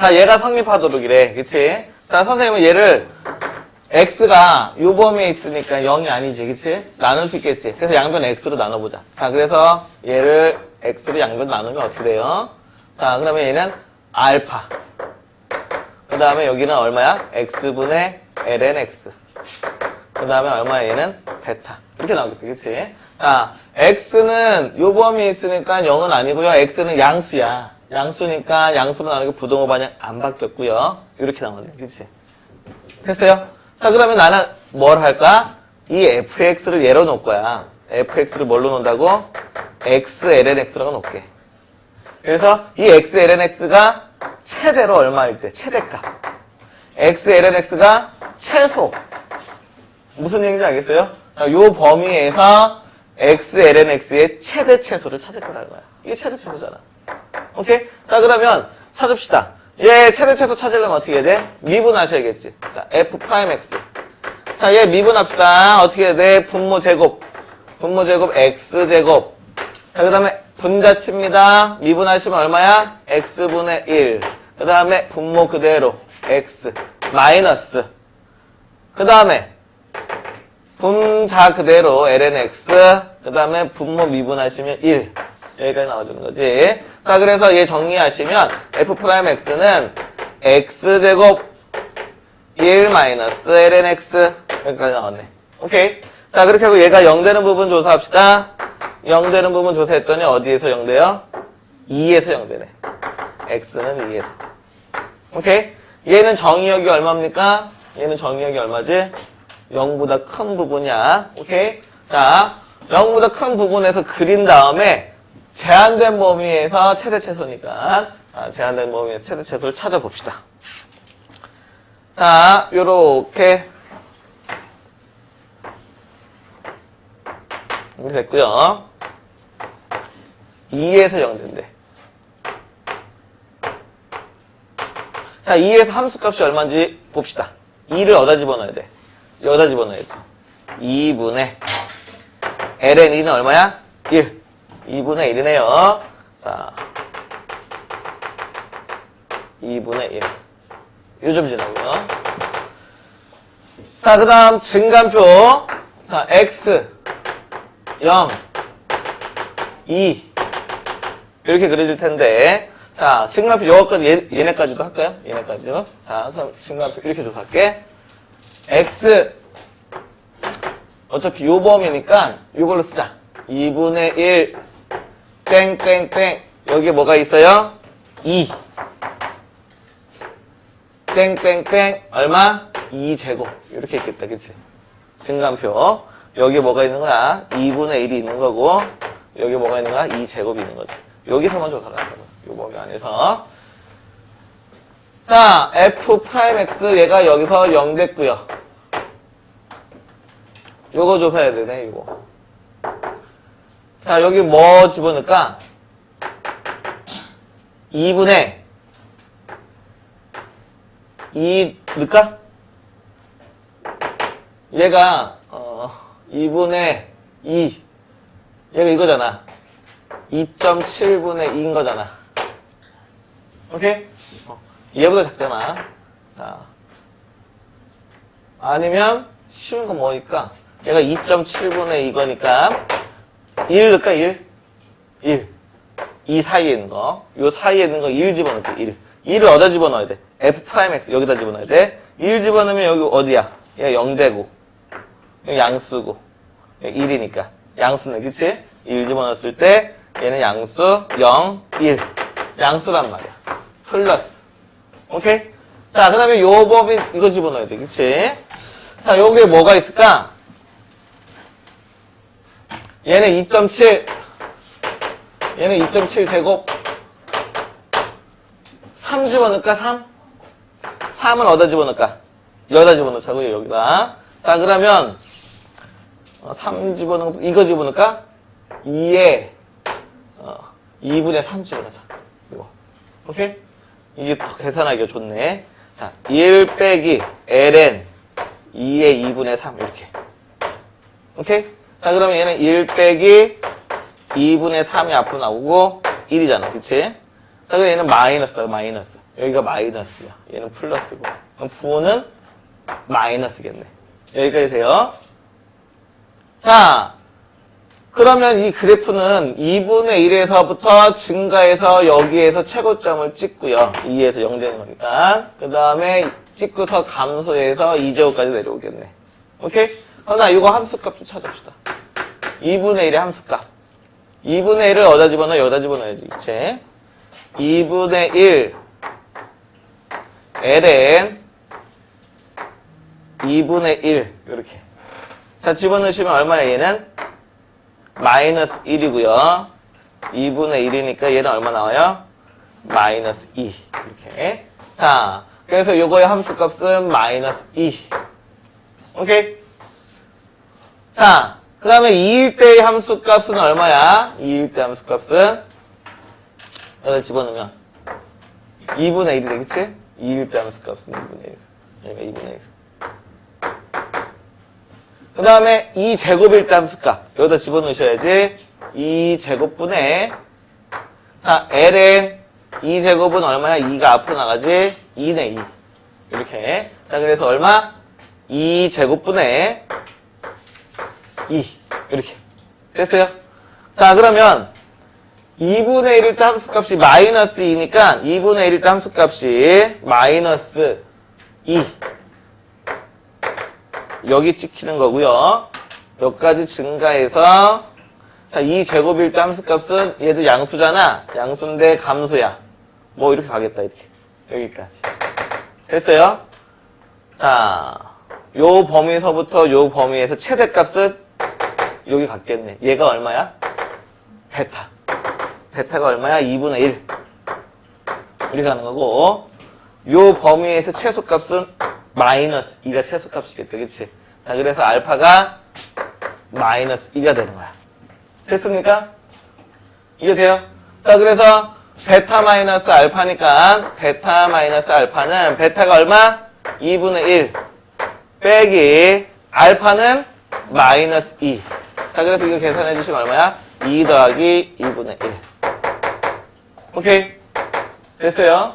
자, 얘가 성립하도록 이래. 그치? 자, 선생님은 얘를 x가 요 범위에 있으니까 0이 아니지. 그치? 나눌 수 있겠지. 그래서 양변 x로 나눠보자. 자, 그래서 얘를 x로 양변 나누면 어떻게 돼요? 자, 그러면 얘는 알파. 그 다음에 여기는 얼마야? x분의 ln x. 그 다음에 얼마야? 얘는 베타. 이렇게 나오겠지. 그치? 자, x는 요 범위에 있으니까 0은 아니고요. x는 양수야. 양수니까 양수로 나누고 부동호 반영 안 바뀌었고요. 이렇게 나오네. 그치? 됐어요? 자, 그러면 나는 뭘 할까? 이 fx를 예로 놓을 거야. fx를 뭘로 놓는다고? x ln x라고 놓을게. 그래서 이 x ln x가 최대로 얼마일 때? 최대값. x ln x가 최소. 무슨 얘기인지 알겠어요? 자, 요 범위에서 x ln x의 최대 최소를 찾을 거라는 거야. 이게 최대 최소잖아. 오케이? 자, 그러면 찾읍시다. 얘 최대 최소 찾으려면 어떻게 해야 돼? 미분하셔야겠지. 자, f 프라임 x. 자, 얘 미분합시다. 어떻게 해야 돼? 분모 제곱. 분모 제곱 x 제곱. 자, 그 다음에 분자치입니다. 미분하시면 얼마야? x분의 1. 그 다음에 분모 그대로 x 마이너스. 그 다음에 분자 그대로 ln x. 그 다음에 분모 미분하시면 1. 여기까지 나와주는 거지. 자, 그래서 얘 정리하시면 f 프라임 x는 x제곱 1 마이너스 ln x. 여기까지 나왔네. 오케이. 자, 그렇게 하고 얘가 0 되는 부분 조사합시다. 0 되는 부분 조사했더니 어디에서 0 돼요? 2에서 0 되네. x는 2에서. 오케이? 얘는 정의역이 얼마입니까? 얘는 정의역이 얼마지? 0보다 큰 부분이야. 오케이? 자, 0보다 큰 부분에서 그린 다음에 제한된 범위에서 최대 최소니까 자, 제한된 범위에서 최대 최소를 찾아봅시다. 자, 요렇게 이렇게 됐고요. 2에서 0 된대. 자, 2에서 함수값이 얼마인지 봅시다. 2를 어디다 집어넣어야 돼? 여기다 집어넣어야지. 2분의 ln 2는 얼마야? 1. 2분의 1이네요. 자, 2분의 1. 요점 지나고요. 자, 그 다음 증간표. 자, x 0 2 이렇게 그려질 텐데 자, 증간표 요거까지 얘, 얘네까지도 할까요? 얘네까지요. 자, 그럼 증간표 이렇게 조사할게. x 어차피 요 범위니까 요걸로 쓰자. 2분의 1 땡땡땡 여기에 뭐가 있어요? 2 땡땡땡 얼마? 2제곱 이렇게 있겠다 그치? 증간표 여기에 뭐가 있는 거야? 2분의 1이 있는 거고 여기 뭐가 있는 거야? 2제곱이 있는 거지 여기서만 하는 거야 요 범위 안에서 자 f 프라임 x 얘가 여기서 0 됐고요 요거 조사해야 되네 이거 자 여기 뭐 집어넣을까? 2분의 2 넣을까? 얘가 어 2분의 2 얘가 이거잖아. 2.7분의 2인 거잖아. 오케이? 어, 얘보다 작잖아. 자. 아니면 쉬운 거 뭐니까? 얘가 2.7분의 이거니까 1 넣을까 1? 1 이 사이에 있는 거, 요 사이에 있는 거 1 집어넣을게, 1. 1을 어디다 집어넣어야 돼? f 프라임 x 여기다 집어넣어야 돼. 1 집어넣으면 여기 어디야? 얘 0되고, 여기 양수고, 여기 1이니까. 양수네, 그치? 1 집어넣었을 때, 얘는 양수 0, 1. 양수란 말이야. 플러스. 오케이? 자, 그 다음에 요 법이 이거 집어넣어야 돼, 그치? 자, 여기에 뭐가 있을까? 얘는 2.7, 얘는 2.7 제곱. 3 집어넣을까, 3? 3은 어디다 집어넣을까? 여기다 집어넣자고요, 여기다. 자, 그러면, 3 집어넣고, 이거 집어넣을까? 2에, 어, 2분의 3 집어넣자. 이거. 오케이? 이게 더 계산하기가 좋네. 자, 1 빼기 ln 2의 2분의 3, 이렇게. 오케이? 자, 그러면 얘는 1 빼기 2분의 3이 앞으로 나오고 1이잖아. 그치? 자, 그럼 얘는 마이너스다, 마이너스. 여기가 마이너스야. 얘는 플러스고. 그럼 부호는 마이너스겠네. 여기까지 돼요. 자, 그러면 이 그래프는 2분의 1에서부터 증가해서 여기에서 최고점을 찍고요. 2에서 0 되는 거니까. 그 다음에 찍고서 감소해서 2제곱까지 내려오겠네. 오케이? 그러나 이거 함수값 좀 찾읍시다. 2분의 1의 함수값. 2분의 1을 어디다 집어넣어? 여기다 집어넣어야지. 그치? 2분의 1 ln 2분의 1 이렇게. 자, 집어넣으시면 얼마야, 얘는? 마이너스 1이고요. 2분의 1이니까 얘는 얼마 나와요? 마이너스 2. 이렇게. 자, 그래서 요거의 함수값은 마이너스 2. 오케이? 자, 그 다음에 2일 때의 함수값은 얼마야? 2일 때 함수값은 여기다 집어넣으면 2분의 1이 되겠지? 2일 때 함수값은 2분의 1. 여기가 2분의 1. 그 다음에 2제곱일 때 함수값. 여기다 집어넣으셔야지. 2제곱분의 자, ln 2제곱은 얼마야? 2가 앞으로 나가지? 2네, 2. 이렇게. 자, 그래서 얼마? 2제곱분의 2. 이렇게. 됐어요? 자, 그러면 2분의 1일 때 함수값이 마이너스 2니까 2분의 1일 때 함수값이 마이너스 2. 여기 찍히는 거고요. 여기까지 증가해서 자, 2제곱일 때 함수값은 얘도 양수잖아. 양수인데 감소야. 뭐 이렇게 가겠다, 이렇게. 여기까지. 됐어요? 자, 요 범위에서부터 요 범위에서 최대값은 여기 갔겠네. 얘가 얼마야? 베타. 베타가 얼마야? 2분의 1. 이렇게 가는 거고, 요 범위에서 최소값은 마이너스 2가 최소값이겠다. 그치? 자, 그래서 알파가 마이너스 2가 되는 거야. 됐습니까? 이게 돼요? 자, 그래서 베타 마이너스 알파니까 베타 마이너스 알파는 베타가 얼마? 2분의 1 빼기 알파는 마이너스 2. 자, 그래서 이거 계산해 주시면 얼마야? 2 더하기 2분의 1. 오케이. 됐어요?